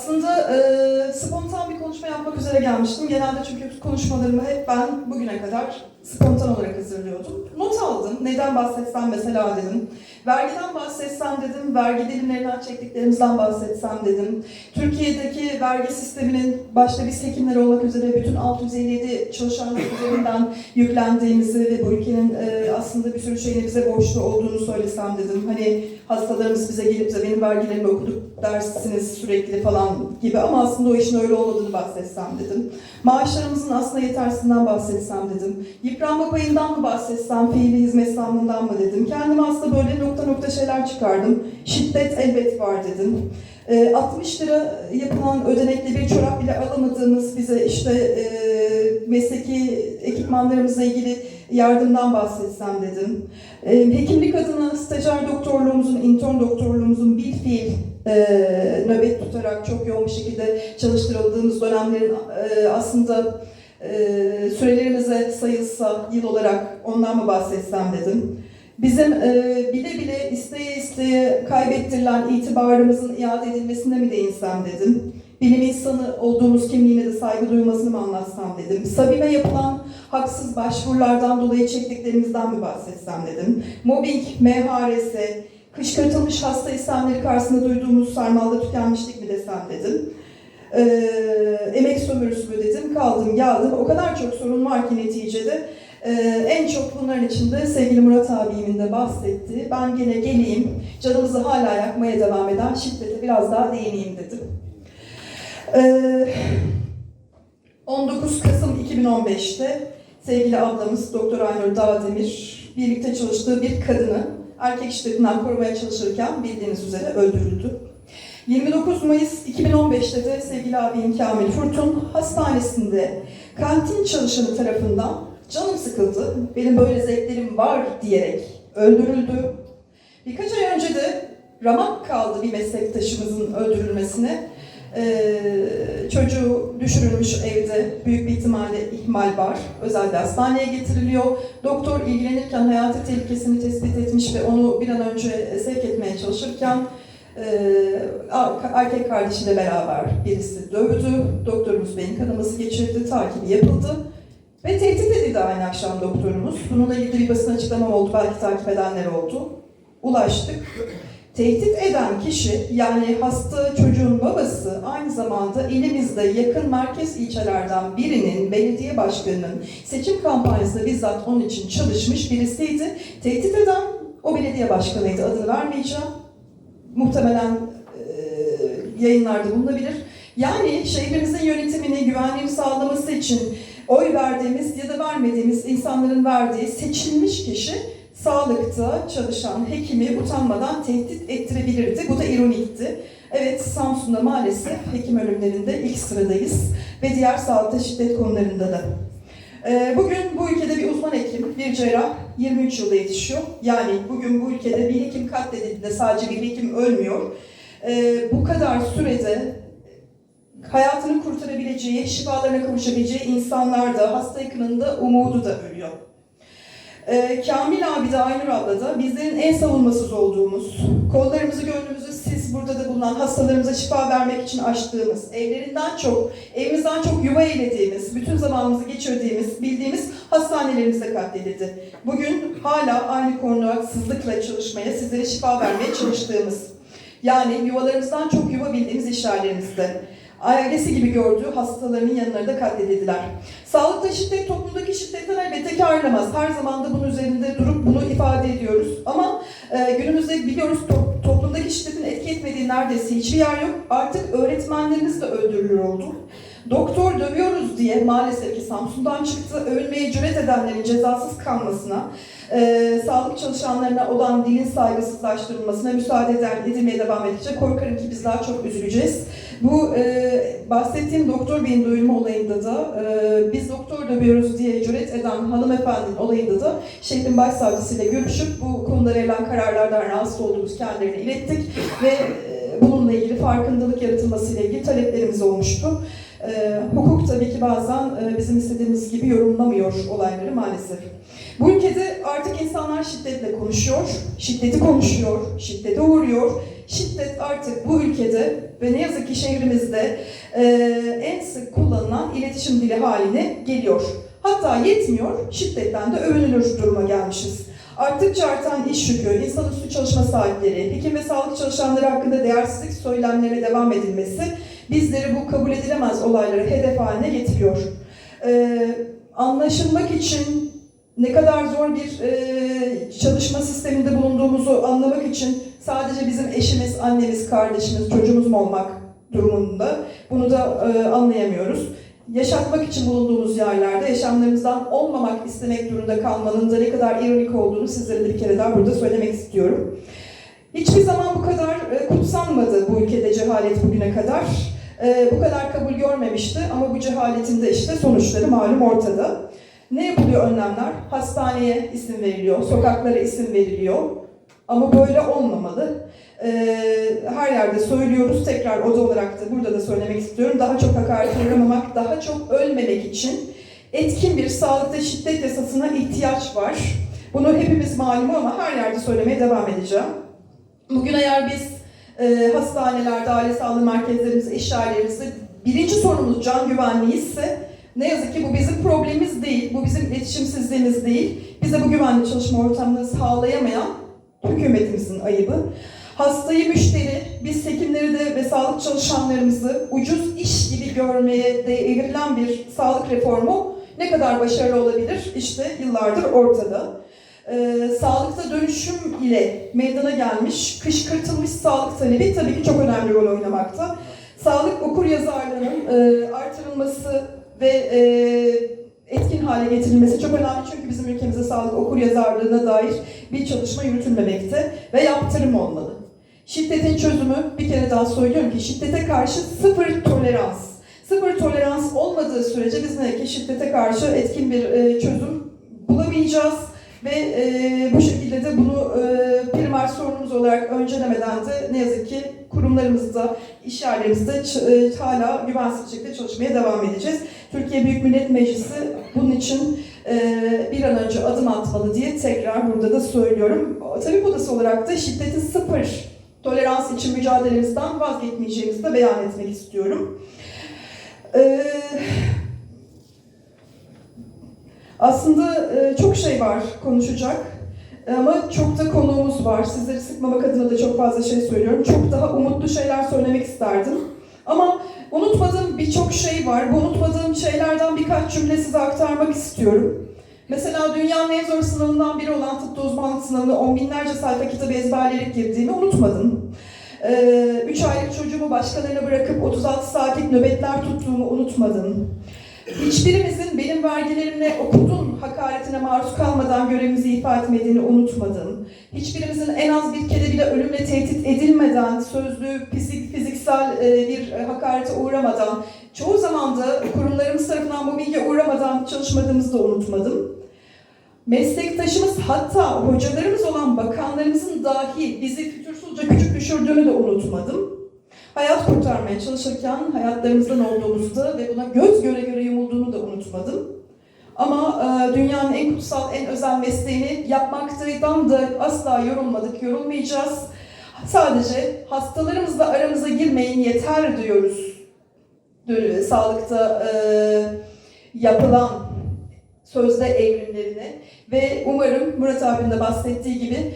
Aslında e, spontan bir konuşma yapmak üzere gelmiştim. Genelde çünkü konuşmalarımı hep ben bugüne kadar spontan olarak hazırlıyordum. Not aldım. Neden bahsetsem mesela dedim. Vergiden bahsetsem dedim. Vergi dilimlerinden çektiklerimizden bahsetsem dedim. Türkiye'deki vergi sisteminin başta biz hekimler olmak üzere bütün 657 çalışanlar üzerinden yüklendiğimizi ve bu ülkenin e, aslında bir sürü şeyine bize borçlu olduğunu söylesem dedim. Hani hastalarımız bize gelip de benim vergilerimi okuduk dersiniz sürekli falan gibi ama aslında o işin öyle olmadığını bahsetsem dedim. Maaşlarımızın aslında yetersizinden bahsetsem dedim. Yıpranma payından mı bahsetsem, fiili hizmet zammından mı dedim. Kendime aslında böyle nokta nokta şeyler çıkardım. Şiddet elbet var dedim. E, 60 lira yapılan ödenekli bir çorap bile alamadığımız bize işte e, mesleki ekipmanlarımızla ilgili yardımdan bahsetsem dedim. E, hekimlik adına stajyer doktorluğumuzun, intern doktorluğumuzun bir fiil e, nöbet tutarak çok yoğun bir şekilde çalıştırıldığımız dönemlerin e, aslında e, sürelerimize sayılsa yıl olarak ondan mı bahsetsem dedim. Bizim e, bile bile isteye isteye kaybettirilen itibarımızın iade edilmesine mi değinsem dedim. Bilim insanı olduğumuz kimliğine de saygı duymasını mı anlatsam dedim. Sabime yapılan haksız başvurulardan dolayı çektiklerimizden mi bahsetsem dedim. Mobbing, MHRS, kışkırtılmış hasta isimleri karşısında duyduğumuz sarmalda tükenmişlik mi desem dedim. Ee, emek sömürüsü mü dedim, kaldım geldim. O kadar çok sorun var ki neticede. Ee, en çok bunların içinde sevgili Murat abimin de bahsetti. Ben gene geleyim, canımızı hala yakmaya devam eden şiddete biraz daha değineyim dedim. Ee, 19 Kasım 2015'te sevgili ablamız Doktor Aynur Dağdemir birlikte çalıştığı bir kadını erkek şiddetinden korumaya çalışırken bildiğiniz üzere öldürüldü. 29 Mayıs 2015'te de sevgili abim Kamil Furtun hastanesinde kantin çalışanı tarafından canım sıkıldı, benim böyle zevklerim var diyerek öldürüldü. Birkaç ay önce de ramak kaldı bir meslektaşımızın öldürülmesine. Ee, çocuğu düşürülmüş evde büyük bir ihtimalle ihmal var. Özel bir hastaneye getiriliyor. Doktor ilgilenirken hayati tehlikesini tespit etmiş ve onu bir an önce sevk etmeye çalışırken e, erkek kardeşiyle beraber birisi dövdü. Doktorumuz beyin kanaması geçirdi, takibi yapıldı. Ve tehdit edildi aynı akşam doktorumuz. Bununla ilgili bir basın açıklama oldu, belki takip edenler oldu. Ulaştık. Tehdit eden kişi yani hasta çocuğun babası aynı zamanda elimizde yakın merkez ilçelerden birinin belediye başkanının seçim kampanyasında bizzat onun için çalışmış birisiydi. Tehdit eden o belediye başkanıydı adını vermeyeceğim. Muhtemelen e, yayınlarda bulunabilir. Yani şehrimizin yönetimini, güvenliğini sağlaması için oy verdiğimiz ya da vermediğimiz insanların verdiği seçilmiş kişi sağlıkta çalışan hekimi utanmadan tehdit ettirebilirdi. Bu da ironikti. Evet Samsun'da maalesef hekim ölümlerinde ilk sıradayız ve diğer sağlıkta şiddet konularında da. Ee, Bugün bu ülkede bir uzman hekim, bir cerrah 23 yılda yetişiyor. Yani bugün bu ülkede bir hekim katledildiğinde sadece bir hekim ölmüyor. Ee, Bu kadar sürede hayatını kurtarabileceği, şifalarına kavuşabileceği insanlar da, hasta yakınında umudu da ölüyor. Ee, Kamil abi de Aynur abla da bizlerin en savunmasız olduğumuz, kollarımızı gönlümüzü siz burada da bulunan hastalarımıza şifa vermek için açtığımız, evlerinden çok, evimizden çok yuva eylediğimiz, bütün zamanımızı geçirdiğimiz, bildiğimiz hastanelerimizde katledildi. Bugün hala aynı konudaksızlıkla çalışmaya, sizlere şifa vermeye çalıştığımız, yani yuvalarımızdan çok yuva bildiğimiz iş yerlerimizde ailesi gibi gördüğü hastalarının yanlarında katledildiler. Sağlıkta şiddet toplumdaki şiddetten elbette ki ayrılamaz. Her zaman da bunun üzerinde durup bunu ifade ediyoruz. Ama e, günümüzde biliyoruz to- toplumdaki şiddetin etki etmediği neredeyse hiçbir yer yok. Artık öğretmenlerimiz de öldürülür oldu. Doktor dövüyoruz diye maalesef ki Samsun'dan çıktı. Övülmeye cüret edenlerin cezasız kalmasına, e, sağlık çalışanlarına olan dilin saygısızlaştırılmasına müsaade edilmeye devam edecek. Korkarım ki biz daha çok üzüleceğiz. Bu e, bahsettiğim doktor beyin duyulma olayında da e, biz doktor dövüyoruz diye cüret eden hanımefendinin olayında da şehrin başsavcısıyla görüşüp bu konuda verilen kararlardan rahatsız olduğumuz kendilerine ilettik ve e, bununla ilgili farkındalık yaratılmasıyla ilgili taleplerimiz olmuştu. E, hukuk tabii ki bazen e, bizim istediğimiz gibi yorumlamıyor olayları maalesef. Bu ülkede artık insanlar şiddetle konuşuyor, şiddeti konuşuyor, şiddete uğruyor. Şiddet artık bu ülkede ve ne yazık ki şehrimizde e, en sık kullanılan iletişim dili haline geliyor. Hatta yetmiyor, şiddetten de övünülür duruma gelmişiz. Arttıkça artan iş yükü, insanüstü çalışma saatleri, hekim ve sağlık çalışanları hakkında değersizlik söylemlerine devam edilmesi bizleri bu kabul edilemez olayları hedef haline getiriyor. Ee, anlaşılmak için ne kadar zor bir e, çalışma sisteminde bulunduğumuzu anlamak için sadece bizim eşimiz, annemiz, kardeşimiz, çocuğumuz mu olmak durumunda bunu da e, anlayamıyoruz. Yaşatmak için bulunduğumuz yerlerde yaşamlarımızdan olmamak istemek durumunda kalmanın da ne kadar ironik olduğunu sizlere de bir kere daha burada söylemek istiyorum. Hiçbir zaman bu kadar e, kutsanmadı bu ülkede cehalet bugüne kadar. E, bu kadar kabul görmemişti ama bu cehaletin de işte sonuçları malum ortada. Ne yapılıyor önlemler? Hastaneye isim veriliyor, sokaklara isim veriliyor. Ama böyle olmamalı. Ee, her yerde söylüyoruz, tekrar oda olarak da burada da söylemek istiyorum. Daha çok hakaret uğramamak, daha çok ölmemek için etkin bir sağlıkta şiddet yasasına ihtiyaç var. Bunu hepimiz malum ama her yerde söylemeye devam edeceğim. Bugün eğer biz e, hastanelerde, aile sağlığı merkezlerimizde, iş yerlerimizde birinci sorumuz can güvenliği ise ne yazık ki bu bizim problemimiz değil, bu bizim iletişimsizliğimiz değil. Bize bu güvenli çalışma ortamını sağlayamayan hükümetimizin ayıbı. Hastayı müşteri, biz hekimleri de ve sağlık çalışanlarımızı ucuz iş gibi görmeye de evrilen bir sağlık reformu ne kadar başarılı olabilir? İşte yıllardır ortada. Ee, sağlıkta dönüşüm ile meydana gelmiş, kışkırtılmış sağlık talebi tabii ki çok önemli rol oynamakta. Sağlık okur yazarlığının e, artırılması ve e, etkin hale getirilmesi çok önemli çünkü bizim ülkemizde sağlık okur yazarlığına dair bir çalışma yürütülmemekte ve yaptırım olmalı. Şiddetin çözümü bir kere daha söylüyorum ki şiddete karşı sıfır tolerans. Sıfır tolerans olmadığı sürece biz ne ki şiddete karşı etkin bir e, çözüm bulamayacağız ve e, bu şekilde de bunu e, primer sorunumuz olarak öncelemeden de ne yazık ki kurumlarımızda, iş yerlerimizde e, hala güvensiz şekilde çalışmaya devam edeceğiz. Türkiye Büyük Millet Meclisi bunun için e, bir an önce adım atmalı diye tekrar burada da söylüyorum. Tabip Odası olarak da şiddetin sıfır tolerans için mücadelemizden vazgeçmeyeceğimizi de beyan etmek istiyorum. Ee, aslında e, çok şey var konuşacak ama çok da konuğumuz var. Sizleri sıkmamak adına da çok fazla şey söylüyorum. Çok daha umutlu şeyler söylemek isterdim. Ama unutmadığım birçok şey var. Bu unutmadığım şeylerden birkaç cümle size aktarmak istiyorum. Mesela dünyanın en zor sınavından biri olan tıpta uzmanlık sınavına on binlerce sayfa kitabı ezberleyerek girdiğimi unutmadım. Ee, üç aylık çocuğumu başkalarına bırakıp 36 saatlik nöbetler tuttuğumu unutmadım. Hiçbirimizin benim vergilerimle okudun hakaretine maruz kalmadan görevimizi ifa etmediğini unutmadım. Hiçbirimizin en az bir kere bile ölümle tehdit edilmeden, sözlü, fizik, fiziksel e, bir e, hakarete uğramadan, çoğu zaman da kurumlarımız tarafından bu bilgiye uğramadan çalışmadığımızı da unutmadım. Meslektaşımız hatta hocalarımız olan bakanlarımızın dahi bizi fütursuzca küçük düşürdüğünü de unutmadım. Hayat kurtarmaya çalışırken hayatlarımızdan olduğumuzda ve buna göz göre göre yumulduğunu da unutmadım. Ama e, dünyanın en kutsal, en özel mesleğini yapmaktan da asla yorulmadık, yorulmayacağız. Sadece hastalarımızla aramıza girmeyin yeter diyoruz. Sağlıkta e, yapılan sözde evrimlerine ve umarım Murat abinin de bahsettiği gibi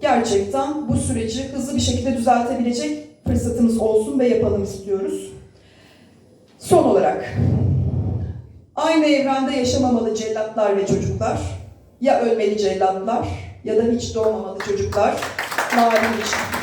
gerçekten bu süreci hızlı bir şekilde düzeltebilecek fırsatımız olsun ve yapalım istiyoruz. Son olarak, aynı evrende yaşamamalı cellatlar ve çocuklar, ya ölmeli cellatlar ya da hiç doğmamalı çocuklar, malum için.